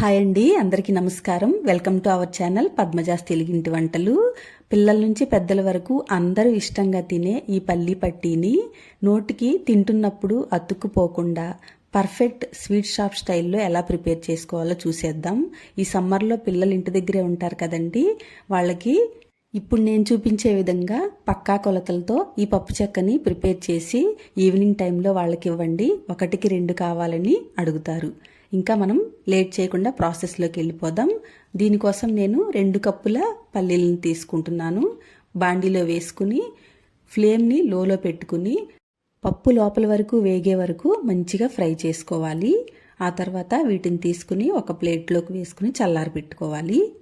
Hi అండి అందరికీ నమస్కారం. Welcome to our channel Padmaja's తెలుగింటి వంటలు. పిల్లల నుంచి పెద్దల వరకు అందరూ ఇష్టంగా తినే ఈ పల్లి పట్టీని నోటికి తింటున్నప్పుడు అతుక్కుపోకుండా పర్ఫెక్ట్ స్వీట్ షాప్ స్టైల్లో ఎలా ప్రిపేర్ చేసుకోవాలో చూసేద్దాం. ఈ సమ్మర్లో పిల్లలు ఇంటి దగ్గరే ఉంటారు కదండి వాళ్ళకి ఇప్పుడు నేను చూపించే విధంగా పక్కా కొలతలతో ఈ పప్పు చెక్కని ప్రిపేర్ చేసి ఈవినింగ్ టైంలో వాళ్ళకి ఇవ్వండి. ఒకటికి రెండు కావాలని అడుగుతారు. ఇంకా మనం లేట్ చేయకుండా ప్రాసెస్లోకి వెళ్ళిపోదాం. దీనికోసం నేను రెండు కప్పుల పల్లీలను తీసుకుంటున్నాను. బాండీలో వేసుకుని ఫ్లేమ్ని లోలో పెట్టుకుని పప్పు లోపల వరకు వేగే వరకు మంచిగా ఫ్రై చేసుకోవాలి. ఆ తర్వాత వీటిని తీసుకుని ఒక ప్లేట్లోకి వేసుకుని చల్లారి పెట్టుకోవాలి.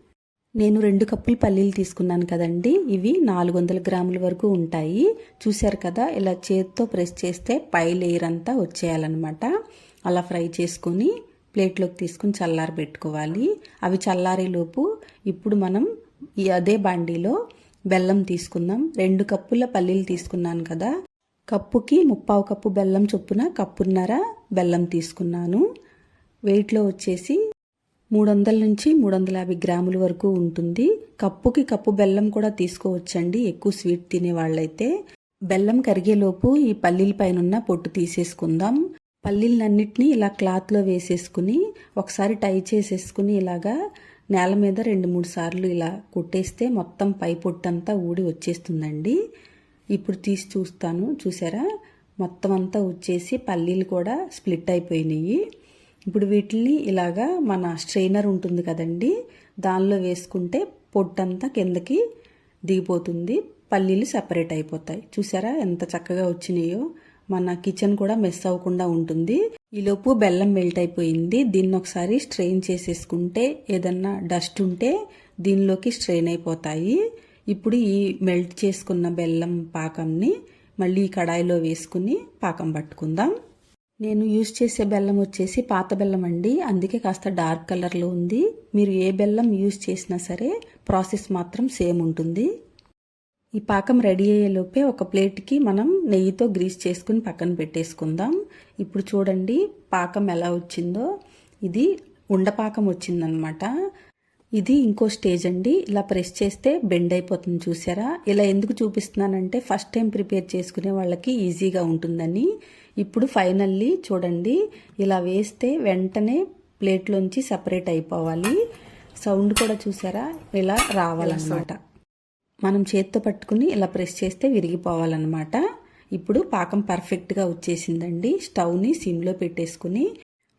నేను రెండు కప్పులు పల్లీలు తీసుకున్నాను కదండి. ఇవి నాలుగు వందల గ్రాముల వరకు ఉంటాయి. చూశారు కదా ఇలా చేతితో ప్రెస్ చేస్తే పై లేయర్ అంతా వచ్చేయాలన్నమాట. అలా ఫ్రై చేసుకొని ప్లేట్లోకి తీసుకుని చల్లారి పెట్టుకోవాలి. అవి చల్లారేలోపు ఇప్పుడు మనం ఈ అదే బండిలో బెల్లం తీసుకుందాం. రెండు కప్పుల పల్లీలు తీసుకున్నాను కదా. కప్పుకి ముప్పావు కప్పు బెల్లం చొప్పున కప్పున్నర బెల్లం తీసుకున్నాను. వెయిట్లో వచ్చేసి మూడు వందల నుంచి మూడు వందల యాభై గ్రాముల వరకు ఉంటుంది. కప్పుకి కప్పు బెల్లం కూడా తీసుకోవచ్చండి. ఎక్కువ స్వీట్ తినే వాళ్ళైతే బెల్లం కరిగేలోపు ఈ పల్లీల పైన పొట్టు తీసేసుకుందాం. పల్లీలన్నిటినీ ఇలా క్లాత్లో వేసేసుకుని ఒకసారి టై చేసేసుకుని ఇలాగా నేల మీద రెండు మూడు సార్లు ఇలా కొట్టేస్తే మొత్తం పై పొట్టంతా ఊడి వచ్చేస్తుందండి. ఇప్పుడు తీసి చూస్తాను చూసారా? మొత్తం అంతా వచ్చేసి పల్లీలు కూడా స్ప్లిట్ అయిపోయినాయి. ఇప్పుడు వీటిని ఇలాగా మన స్ట్రైనర్ ఉంటుంది కదండి దానిలో వేసుకుంటే పొట్టంతా కిందకి దిగిపోతుంది పల్లీలు సపరేట్ అయిపోతాయి. చూసారా ఎంత చక్కగా వచ్చినాయో? మన కిచెన్ కూడా మెస్ అవ్వకుండా ఉంటుంది. ఈలోపు బెల్లం మెల్ట్ అయిపోయింది. దీన్ని ఒకసారి స్ట్రెయిన్ చేసేసుకుంటే ఏదన్నా డస్ట్ ఉంటే దీనిలోకి స్ట్రెయిన్ అయిపోతాయి. ఇప్పుడు ఈ మెల్ట్ చేసుకున్న బెల్లం పాకంని మళ్ళీ కడాయిలో వేసుకుని పాకం పట్టుకుందాం. నేను యూజ్ చేసే బెల్లం వచ్చేసి పాత బెల్లం అండి. అందుకే కాస్త డార్క్ కలర్లో ఉంది. మీరు ఏ బెల్లం యూజ్ చేసినా సరే ప్రాసెస్ మాత్రం సేమ్ ఉంటుంది. ఈ పాకం రెడీ అయ్యేలోపే ఒక ప్లేట్కి మనం నెయ్యితో గ్రీస్ చేసుకుని పక్కన పెట్టేసుకుందాం. ఇప్పుడు చూడండి పాకం ఎలా వచ్చిందో. ఇది ఉండపాకం వచ్చిందనమాట. ఇది ఇంకో స్టేజ్ అండి. ఇలా ప్రెస్ చేస్తే బెండ్ అయిపోతుంది చూసారా? ఇలా ఎందుకు చూపిస్తున్నానంటే ఫస్ట్ టైం ప్రిపేర్ చేసుకునే వాళ్ళకి ఈజీగా ఉంటుందని. ఇప్పుడు ఫైనల్లీ చూడండి ఇలా వేస్తే వెంటనే ప్లేట్లోంచి సపరేట్ అయిపోవాలి. సౌండ్ కూడా చూసారా? ఇలా రావాలన్నమాట. మనం చేత్తో పట్టుకుని ఇలా ప్రెస్ చేస్తే విరిగిపోవాలన్నమాట. ఇప్పుడు పాకం పర్ఫెక్ట్గా వచ్చేసిందండి. స్టవ్ని సిమ్లో పెట్టేసుకుని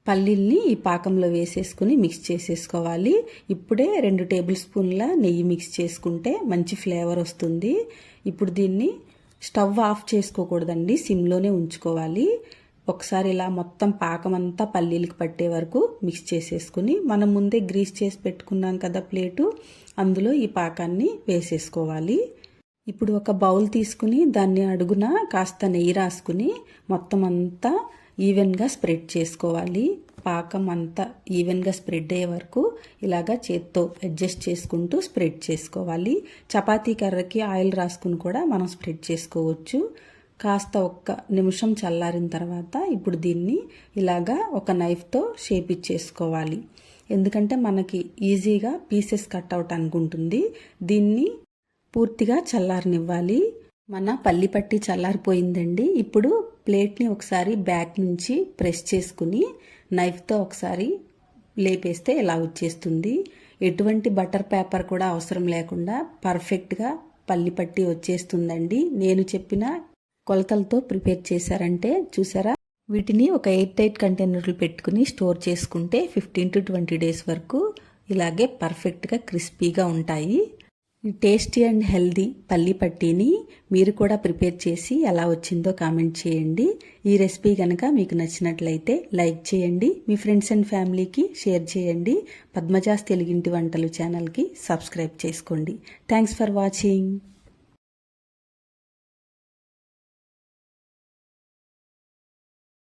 పల్లీల్ని ఈ పాకంలో వేసేసుకుని మిక్స్ చేసేసుకోవాలి. ఇప్పుడే రెండు టేబుల్ స్పూన్ల నెయ్యి మిక్స్ చేసుకుంటే మంచి ఫ్లేవర్ వస్తుంది. ఇప్పుడు దీన్ని స్టవ్ ఆఫ్ చేసుకోకూడదండి సిమ్లోనే ఉంచుకోవాలి. ఒకసారి ఇలా మొత్తం పాకం అంతా పల్లీలకు పట్టే వరకు మిక్స్ చేసేసుకుని మనం ముందే గ్రీస్ చేసి పెట్టుకున్నాం కదా ప్లేటు అందులో ఈ పాకాన్ని వేసేసుకోవాలి. ఇప్పుడు ఒక బౌల్ తీసుకుని దాన్ని అడుగున కాస్త నెయ్యి రాసుకుని మొత్తం అంతా ఈవెన్గా స్ప్రెడ్ చేసుకోవాలి. పాకం అంతా ఈవెన్గా స్ప్రెడ్ అయ్యే వరకు ఇలాగా చేత్తో అడ్జస్ట్ చేసుకుంటూ స్ప్రెడ్ చేసుకోవాలి. చపాతీ కర్రకి ఆయిల్ రాసుకుని కూడా మనం స్ప్రెడ్ చేసుకోవచ్చు. కాస్త ఒక్క నిమిషం చల్లారిన తర్వాత ఇప్పుడు దీన్ని ఇలాగా ఒక నైఫ్తో షేప్ ఇచ్చేసుకోవాలి. ఎందుకంటే మనకి ఈజీగా పీసెస్ కట్ అవుట్ అనుకుంటుంది. దీన్ని పూర్తిగా చల్లారనివ్వాలి. మన పల్లి పట్టి చల్లారిపోయిందండి. ఇప్పుడు ప్లేట్ని ఒకసారి బ్యాక్ నుంచి ప్రెస్ చేసుకుని నైఫ్తో ఒకసారి లేపేస్తే ఇలా వచ్చేస్తుంది? ఎటువంటి బటర్ పేపర్ కూడా అవసరం లేకుండా పర్ఫెక్ట్గా పల్లి పట్టి వచ్చేస్తుందండి. నేను చెప్పిన కొలతలతో ప్రిపేర్ చేశారంటే చూసారా? వీటిని ఒక ఎయిట్ టైట్ కంటైనర్లు పెట్టుకుని స్టోర్ చేసుకుంటే ఫిఫ్టీన్ టు ట్వంటీ డేస్ వరకు ఇలాగే పర్ఫెక్ట్గా క్రిస్పీగా ఉంటాయి. టేస్టీ అండ్ హెల్దీ పల్లి పట్టీని మీరు కూడా ప్రిపేర్ చేసి ఎలా వచ్చిందో కామెంట్ చేయండి. ఈ రెసిపీ కనుక మీకు నచ్చినట్లయితే లైక్ చేయండి. మీ ఫ్రెండ్స్ అండ్ ఫ్యామిలీకి షేర్ చేయండి. పద్మజాస్ తెలుగింటి వంటలు ఛానల్కి సబ్స్క్రైబ్ చేసుకోండి. Thanks for watching.